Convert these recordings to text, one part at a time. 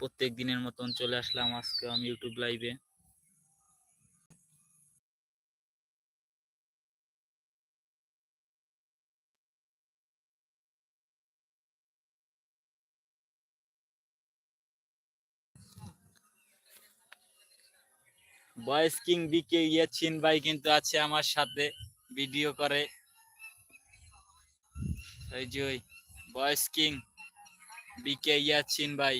প্রত্যেক দিনের মতন চলে আসলাম আজকে আমি ইউটিউব লাইভে বয়েস কিং বিকে ইয়াছিন ভাই কিন্তু আছে আমার সাথে ভিডিও করে। ওই যে বয়েস কিং বিকে ইয়াছিন ভাই।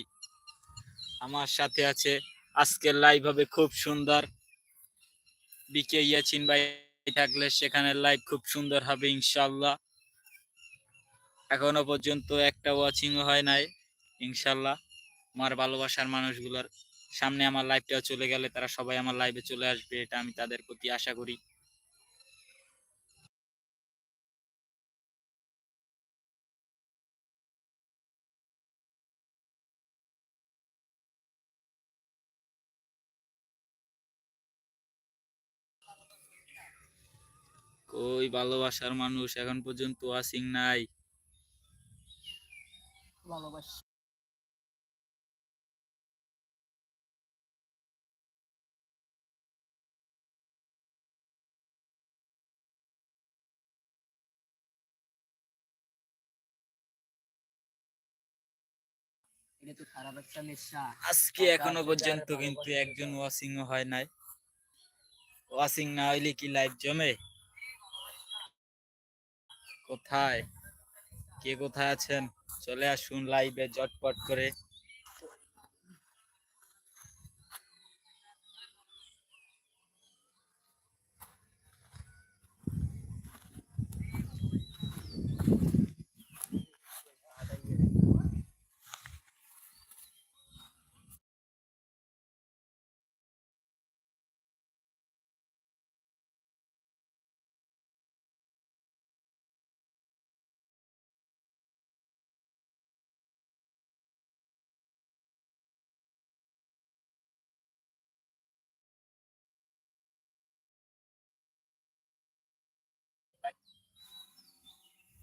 আমার সাথে আছে। আজকের লাইভ হবে খুব সুন্দর। বিকে ইয়াছিন ভাই থাকলে সেখানে লাইভ খুব সুন্দর হবে ইনশাল্লাহ এখনও পর্যন্ত একটা ওয়াচিং হয় নাই ইনশাল্লাহ আমার ভালোবাসার মানুষগুলোর সামনে আমার লাইভটা চলে গেলে তারা সবাই আমার লাইভে চলে আসবে, এটা আমি তাদের প্রতি আশা করি। কই ভালোবাসার মানুষ এখন পর্যন্ত ওয়াচিং নাই। ভালোবাসি। আজকে এখনও পর্যন্ত কিন্তু একজন ওয়াচিং হয় নাই। ওয়াচিং না হইলে কি লাইভ জমে? কোথায়? কে কোথায় আছেন? চলে আসুন লাইভে জটপট করে।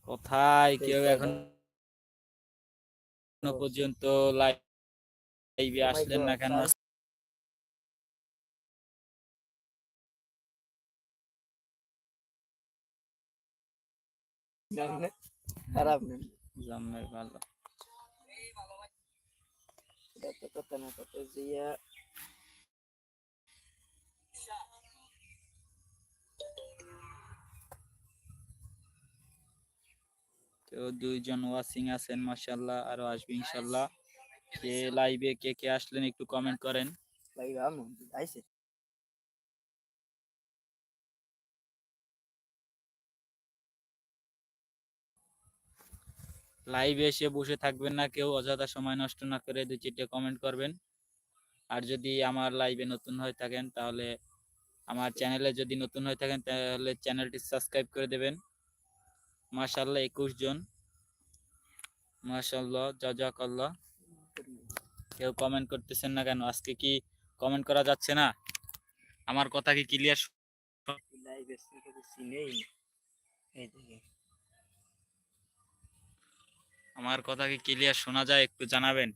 কোথায় কেউ এখন পর্যন্ত লাইভে আসলেন না কেন? খারাপ ভালো। কথা না কথা জিয়া। তো দুইজন ওয়াচিং আছেন মাশাল্লাহ আরও আসবে ইনশাল্লাহ কে লাইভে কে কে আসলেন একটু কমেন্ট করেন। আইছে লাইভে এসে বসে থাকবেন না কেউ অযথা সময় নষ্ট না করে দুই চারটে কমেন্ট করবেন। আর যদি আমার লাইভে নতুন হয়ে থাকেন তাহলে আমার চ্যানেলে যদি নতুন হয়ে থাকেন তাহলে চ্যানেলটি সাবস্ক্রাইব করে দেবেন। মাশাল্লাহ একুশ জন। মাশাল্লাহ জাজাকাল্লাহ। কেউ কমেন্ট করতেছেন না কেন? আজকে কি কমেন্ট করা যাচ্ছে না? আমার কথা কি ক্লিয়ার আমার কথা কি ক্লিয়ার শোনা যায়? একটু জানাবেন।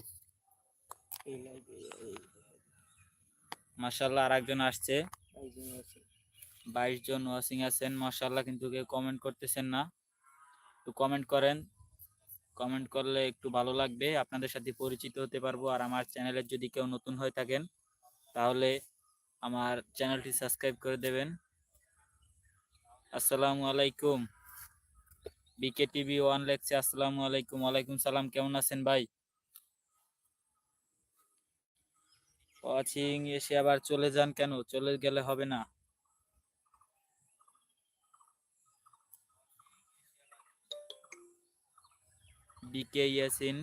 মাশাল্লাহ আর একজন আসছে। বাইশ জন ওয়াচিং আছেন মাশাল্লাহ কিন্তু কেউ কমেন্ট করতেছেন না। একটু কমেন্ট করেন। কমেন্ট করলে একটু ভালো লাগবে। আপনাদের সাথে পরিচিত হতে পারব। আর আমার চ্যানেলের যদি কেউ নতুন হয়ে থাকেন, তাহলে আমার চ্যানেলটি সাবস্ক্রাইব করে দেবেন। আসসালামু আলাইকুম। বিকে টিভি ওয়ান লেখছে আসসালামু আলাইকুম। ওয়ালাইকুম সালাম। কেমন আছেন ভাই? ওয়াচিং এসে আবার চলে যান কেন? চলে গেলে হবে না। বিকে ইয়াসিন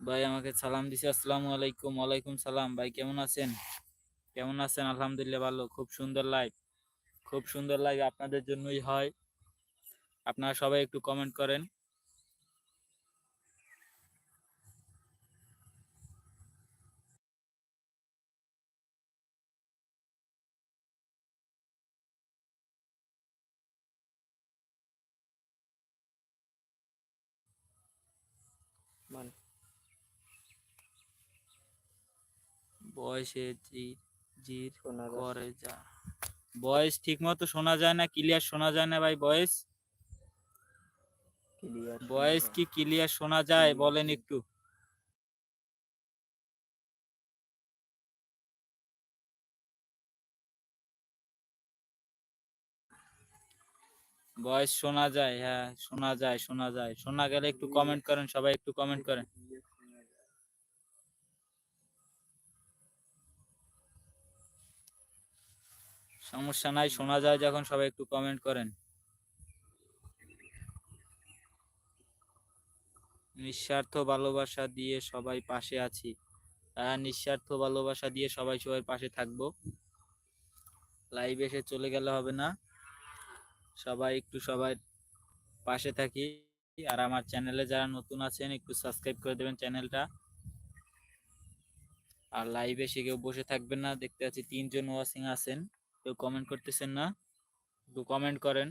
ভাই, আমাকে সালাম দিছে, আসসালামু আলাইকুম, ওয়ালাইকুম সালাম। ভাই, কেমন আছেন? কেমন আছেন? আলহামদুলিল্লাহ, ভালো। খুব সুন্দর লাইভ খুব সুন্দর লাইভ আপনাদের জন্যই হয়। আপনারা সবাই একটু কমেন্ট করেন মানে বয়সে জির করে যা। বয়স ঠিক মতো শোনা যায় না ক্লিয়ার শোনা যায় না ভাই বয়স? বয়স কি ক্লিয়ার শোনা যায়? বলেন একটু। বয়স শোনা যায় হ্যাঁ শোনা যায় শোনা যায়। শোনা গেলে একটু কমেন্ট করেন সবাই একটু কমেন্ট করেন। সমস্যা নাই, শোনা যায় যখন সবাই একটু কমেন্ট করেন। নিঃস্বার্থ ভালোবাসা দিয়ে সবাই পাশে আছি। হ্যাঁ নিঃস্বার্থ ভালোবাসা দিয়ে সবাই সবাই পাশে থাকব। লাইভ এসে চলে গেলে হবে না। সবাই একটু সবাই পাশে থাকি। আর আমার চ্যানেলে যারা নতুন আছেন, একটু সাবস্ক্রাইব করে দেবেন চ্যানেলটা আর লাইভ এসে কেউ বসে থাকবেন না। দেখতে পাচ্ছি তিনজন ওয়াচিং আছেন। কেউ কমেন্ট করতেছেন না, একটু কমেন্ট করেন।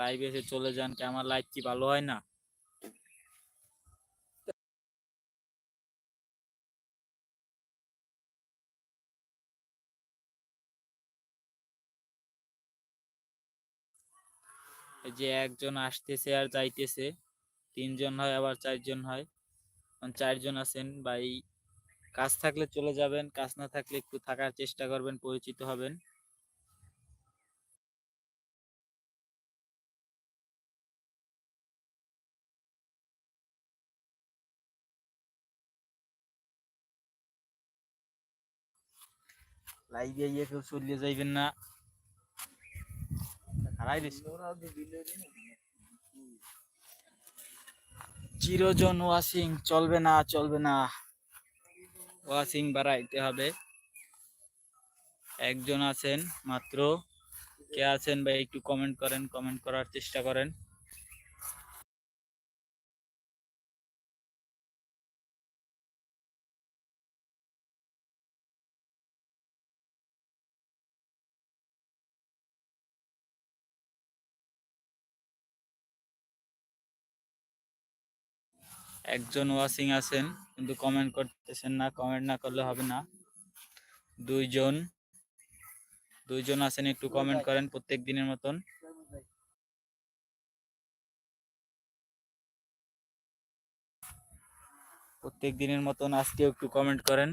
লাইভ এসে চলে যান, কি আমার লাইভ কি ভালো হয় না? এই যে একজন আসতেছে আর যাইতেছে, তিনজন হয়, আবার চারজন হয়। চারজন আছেন, ভাই কাজ থাকলে চলে যাবেন, কাজ না থাকলে একটু থাকার চেষ্টা করবেন, পরিচিত হবেন। কেউ চলিয়ে যাইবেন না। চিরজন ওয়াশিং চলবে না চলবে না। ওয়াশিং বাড়াইতে হবে। একজন আছেন মাত্র। কে আছেন ভাই একটু কমেন্ট করেন কমেন্ট করার চেষ্টা করেন। একজন ওয়াশিং আছেন। কিন্তু কমেন্ট করতেছেন না কমেন্ট না করলে হবে না। দুইজন দুইজন আছেন, একটু কমেন্ট করেন প্রত্যেক দিনের মতন। প্রত্যেক দিনের মতন আজকেও একটু কমেন্ট করেন।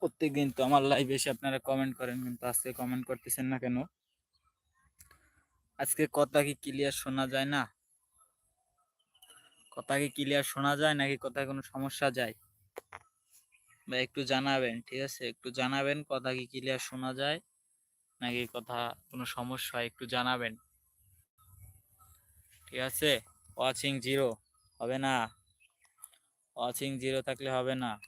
প্রত্যেক দিন তো আমার লাইভ এসে আপনারা কমেন্ট করেন, কিন্তু আজকে কমেন্ট করতেছেন না কেন? আজকে কথা কি ক্লিয়ার শোনা যায় না? কথা কি ক্লিয়ার শোনা যায় নাকি কথায় কোনো সমস্যা যায়? বা একটু জানাবেন, ঠিক আছে? একটু জানাবেন কথা কি ক্লিয়ার শোনা যায় নাকি কথা কোনো সমস্যা একটু জানাবেন। ঠিক আছে? ওয়াচিং জিরো হবে না। ওয়াচিং জিরো থাকলে হবে না।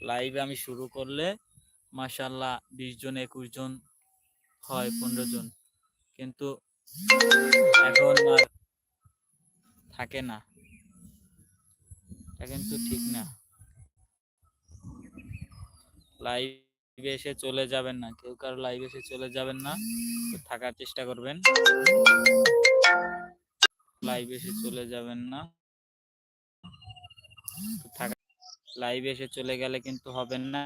লাইভ আমি শুরু করলে মাশাল্লাহ বিশ জন, একুশ জন হয়, পনেরো জন। কিন্তু এখন থাকে না। এটা কিন্তু ঠিক না। লাইভে এসে চলে যাবেন না। কেউ কারও লাইভে এসে চলে যাবেন না। থাকার চেষ্টা করবেন। লাইভে এসে চলে যাবেন না। থাকা লাইভে এসে চলে গেলে কিন্তু হবেন না।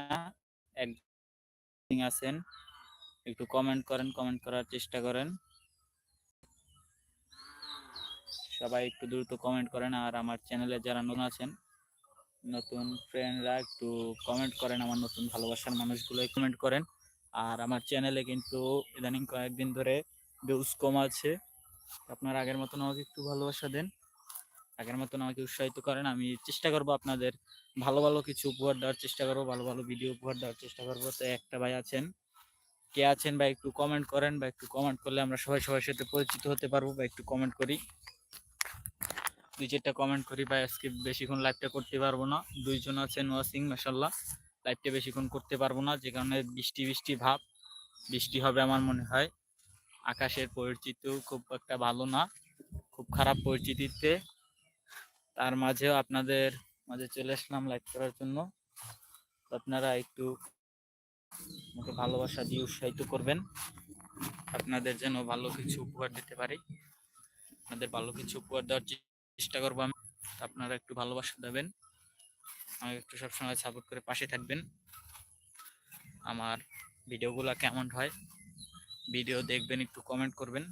একজন আছেন। একটু কমেন্ট করেন কমেন্ট করার চেষ্টা করেন। সবাই একটু দ্রুত কমেন্ট করেন আর আমার চ্যানেলে যারা নতুন আছেন, নতুন ফ্রেন্ডরা একটু কমেন্ট করেন, আমার নতুন ভালোবাসার মানুষগুলো কমেন্ট করেন। আর আমার চ্যানেলে কিন্তু ইদানিং কয়েকদিন ধরে ভিউজ কম আছে। আপনারা আগের মতন আমাকে একটু ভালোবাসা দেন, আগের মতন আমাকে উৎসাহিত করেন। আমি চেষ্টা করব আপনাদের ভালো ভালো কিছু উপহার দেওয়ার চেষ্টা করব, ভালো ভালো ভিডিও উপহার দেওয়ার চেষ্টা করব। তো একটা ভাই আছেন, কে আছেন বা একটু কমেন্ট করেন বা একটু কমেন্ট করলে আমরা সবাই সবার সাথে পরিচিত হতে পারব বা একটু কমেন্ট করি। দুই চারটা কমেন্ট করি, ভাই, আজকে বেশিক্ষণ লাইভটা করতে পারব না। দুইজন আছেন ওয়াসিং মাসাল্লাহ লাইভটা বেশিক্ষণ করতে পারব না, যে কারণে বৃষ্টি বৃষ্টি ভাব, বৃষ্টি হবে আমার মনে হয়। আকাশের পরিচিতিও খুব একটা ভালো না, খুব খারাপ পরিচিতিতে। তার মাঝেও আপনাদের মাঝে চলে আসলাম লাইভ করার জন্য। আপনারা একটু আমাকে ভালোবাসা দিয়ে উৎসাহিত করবেন। আপনাদের যেন ভালো কিছু উপহার দিতে পারি। আপনাদের ভালো কিছু উপহার দেওয়ার চেষ্টা করব আমি। আপনারা একটু ভালোবাসা দেবেন। আমাকে একটু সবসময় সাপোর্ট করে পাশে থাকবেন। আমার ভিডিওগুলো কেমন হয়, ভিডিও দেখবেন, একটু কমেন্ট করবেন।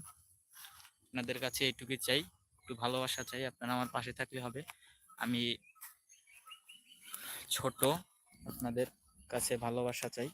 আপনাদের কাছে এইটুকুই চাই। একটু ভালোবাসা চাই, আপনারা আমার পাশে থাকলে হবে। আমি ছোট, আপনাদের কাছে ভালোবাসা চাই।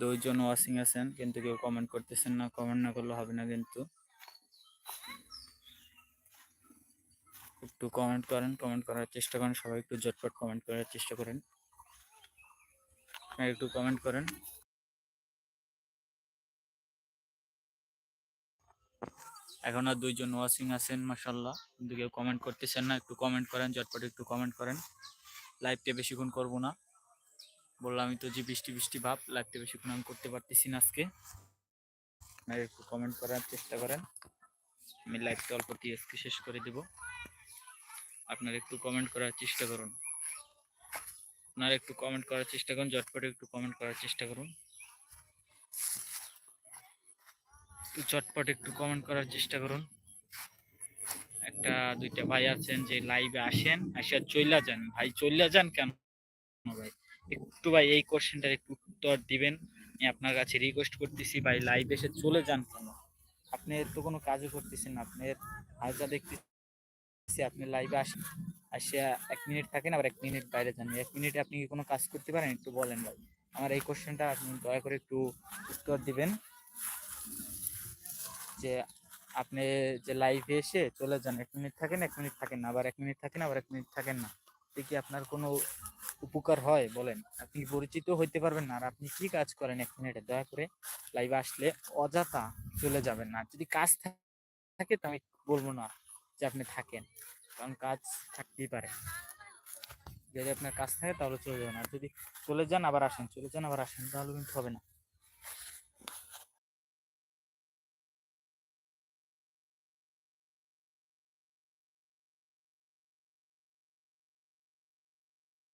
দুইজন ওয়াচিং আছেন, কিন্তু কেউ কমেন্ট করতেছেন না কমেন্ট না করলে হবে না কিন্তু। একটু কমেন্ট করেন কমেন্ট করার চেষ্টা করেন, সবাই একটু ঝটপট কমেন্ট করার চেষ্টা করেন। একটু কমেন্ট করেন। এখন আর দুইজন ওয়াচিং আছেন মাসাল্লাহ কিন্তু কেউ কমেন্ট করতেছেন না, একটু কমেন্ট করেন, ঝটপট একটু কমেন্ট করেন। লাইভটা বেশিক্ষণ করব না। বললামই তো যে বৃষ্টি বৃষ্টি ভাব লাইভটা বেশিক্ষণ আমি করতে পারতেছি না আজকে। আপনারা একটু কমেন্ট করার চেষ্টা করেন। আমি লাইভটা অল্প টিএসকে শেষ করে দেব। আপনারা একটু কমেন্ট করার চেষ্টা করুন। আপনারা একটু কমেন্ট করার চেষ্টা করুন, ঝটপটে একটু কমেন্ট করার চেষ্টা করুন। একটু ঝটপট একটু কমেন্ট করার চেষ্টা করুন। একটা, দুইটা ভাই আছেন যে লাইভে আসেন, আসিয়া চইলা যান। ভাই চইলা যান কেন ভাই? একটু ভাই এই কোশ্চেনটার একটু উত্তর দিবেন। আমি আপনার কাছে রিকোয়েস্ট করতেছি, ভাই লাইভ এসে চলে যান কেন? আপনি তো কোনো কাজও করতেছেন না। আপনার হালকা দেখতেছি, আপনি লাইভে আসেন আসিয়া এক মিনিট থাকেন, আবার এক মিনিট বাইরে যান। এক মিনিটে আপনি কি কোনো কাজ করতে পারেন? একটু বলেন ভাই। আমার এই কোশ্চেনটা আপনি দয়া করে একটু উত্তর দিবেন। যে আপনি যে লাইভে এসে চলে যান, এক মিনিট থাকেন, এক মিনিট থাকেন না, আবার এক মিনিট থাকেন, আবার এক মিনিট থাকেন না। কি আপনার কোনো উপকার হয় বলেন, আপনি পরিচিত হইতে পারবেন না। আর আপনি কি কাজ করেন এক মিনিটে, দয়া করে লাইভে আসলে অযথা চলে যাবেন না। যদি কাজ থাকে তো আমি বলব না যে আপনি থাকেন, কারণ কাজ থাকতেই পারে। যদি আপনার কাজ থাকে তাহলে চলে যাবেন। আর যদি চলে যান, আবার আসেন, চলে যান, আবার আসেন, তাহলে কিন্তু হবে না।